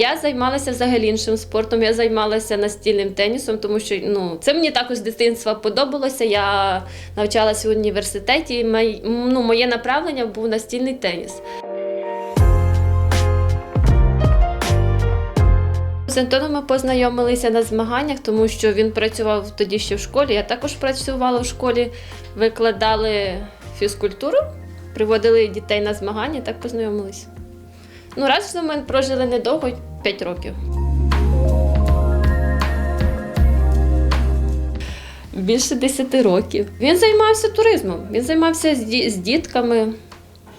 Я займалася взагалі іншим спортом. Я займалася настільним тенісом, тому що ну це мені також з дитинства подобалося. Я навчалася в університеті. ну, моє направлення був настільний теніс. З Антоном ми познайомилися на змаганнях, тому що він працював тоді ще в школі. Я також працювала в школі, викладали фізкультуру, приводили дітей на змагання, так познайомилися. Ну, разом ми прожили недовго 5 років. Більше 10 років. Він займався туризмом. Він займався з, дітками,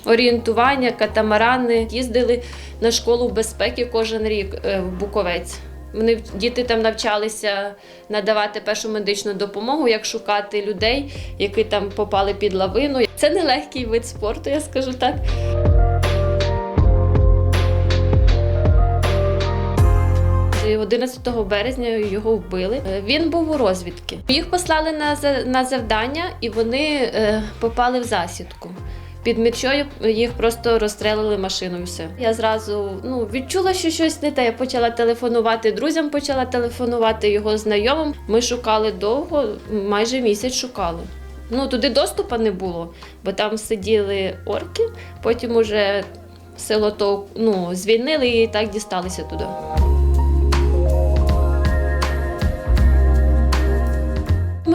орієнтування, катамарани. Їздили на школу безпеки кожен рік е, в Буковець. Вони діти там навчалися надавати першу медичну допомогу, як шукати людей, які там попали під лавину. Це нелегкий вид спорту, я скажу так. І 11 березня його вбили. Е, Він був у розвідки. Їх послали на, на завдання, і вони е, попали в засідку. Під мечою їх просто розстрелили машиною. Все. Я зразу ну, відчула, що щось не те. Я почала телефонувати друзям, почала телефонувати його знайомим. Ми шукали довго, майже місяць шукали. Ну туди доступу не було, бо там сиділи орки. Потім уже село то ну, звільнили і так дісталися туди.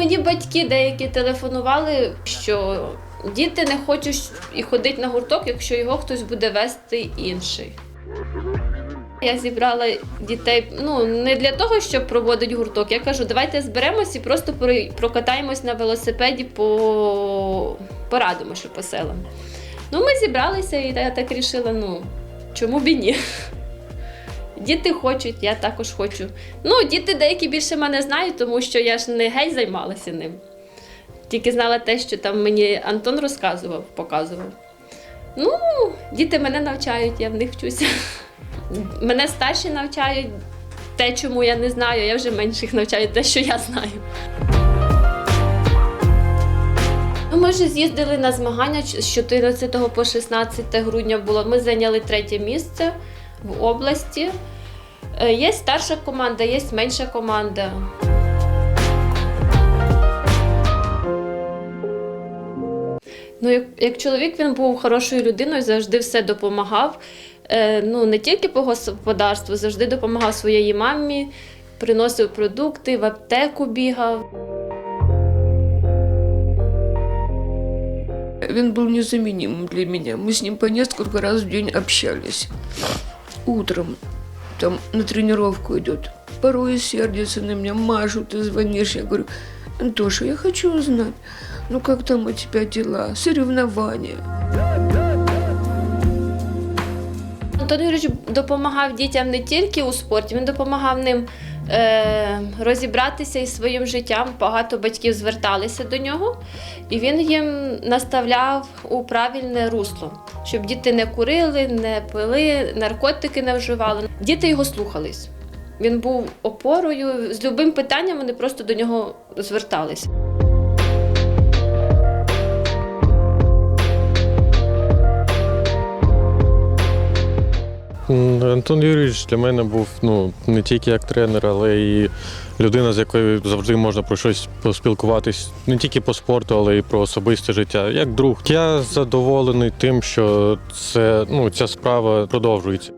Мені батьки деякі телефонували, що діти не хочуть і ходити на гурток, якщо його хтось буде вести інший. Я зібрала дітей ну не для того, щоб проводити гурток. Я кажу, давайте зберемось і просто прокатаємось на велосипеді по порадимося по селам. Ну, ми зібралися, і я так рішила, ну чому б і ні. Діти хочуть, я також хочу. Ну, діти деякі більше мене знають, тому що я ж не геть займалася ним. Тільки знала те, що там мені Антон розказував, показував. Ну, діти мене навчають, я в них вчуся. Мене старші навчають те, чому я не знаю, я вже менших навчаю те, що я знаю. Ну, Ми вже з'їздили на змагання з 14 по 16 грудня було. Ми зайняли третє місце в області. Е, Є старша команда, є менша команда. Ну, як, як чоловік він був хорошою людиною, завжди все допомагав. Е, ну, не тільки по господарству, завжди допомагав своїй мамі, приносив продукти, в аптеку бігав. Он был незаменимым для меня. Мы с ним по несколько раз в день общались. Утром там на тренировку идет. Порой сердится на меня, Машу, ты звонишь. Я говорю, Антоша, я хочу узнать, ну как там у тебя дела, соревнования. Антон Юрійович допомагав дітям не тільки у спорті, він допомагав ним е, розібратися із своїм життям. Багато батьків зверталися до нього, і він їм наставляв у правильне русло, щоб діти не курили, не пили, наркотики не вживали. Діти його слухались. Він був опорою. З любим питанням вони просто до нього зверталися. Антон Юрійович для мене був ну, не тільки як тренер, але і людина, з якою завжди можна про щось поспілкуватись не тільки по спорту, але й про особисте життя. Як друг. Я задоволений тим, що це, ну, ця справа продовжується.